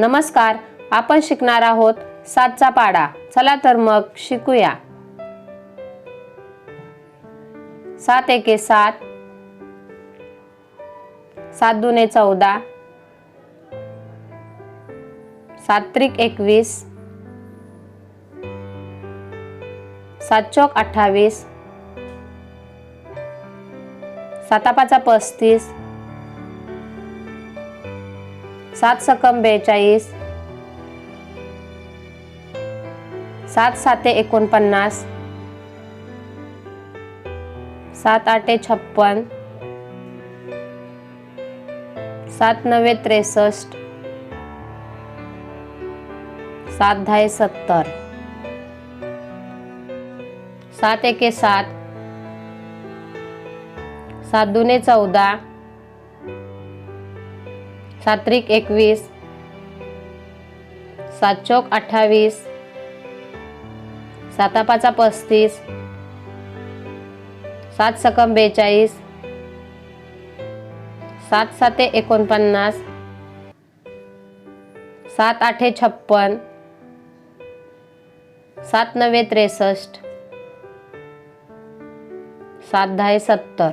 नमस्कार आपण शिकणार आहोत सातचा पाडा. चला तर मग शिकूया. सात एके सात. सात दुने चौदा. सात त्रिक एकवीस. सात चौक अठ्ठावीस. सातापाचा पस्तीस. सात सकम बेचाळीस. सात साते एकोणपन्नास. सात आठे छप्पन. सात नव्हे त्रेसष्ट. सात दहा सत्तर. सात एके सात. सात दुने चौदा. सात्रिक एकवीस सात चौक अठ्ठावीस सातापाचा पस्तीस सात सकम बेचाळीस सात साते एकोणपन्नास सात आठे छप्पन सात नवे त्रेसष्ट सात दहा सत्तर.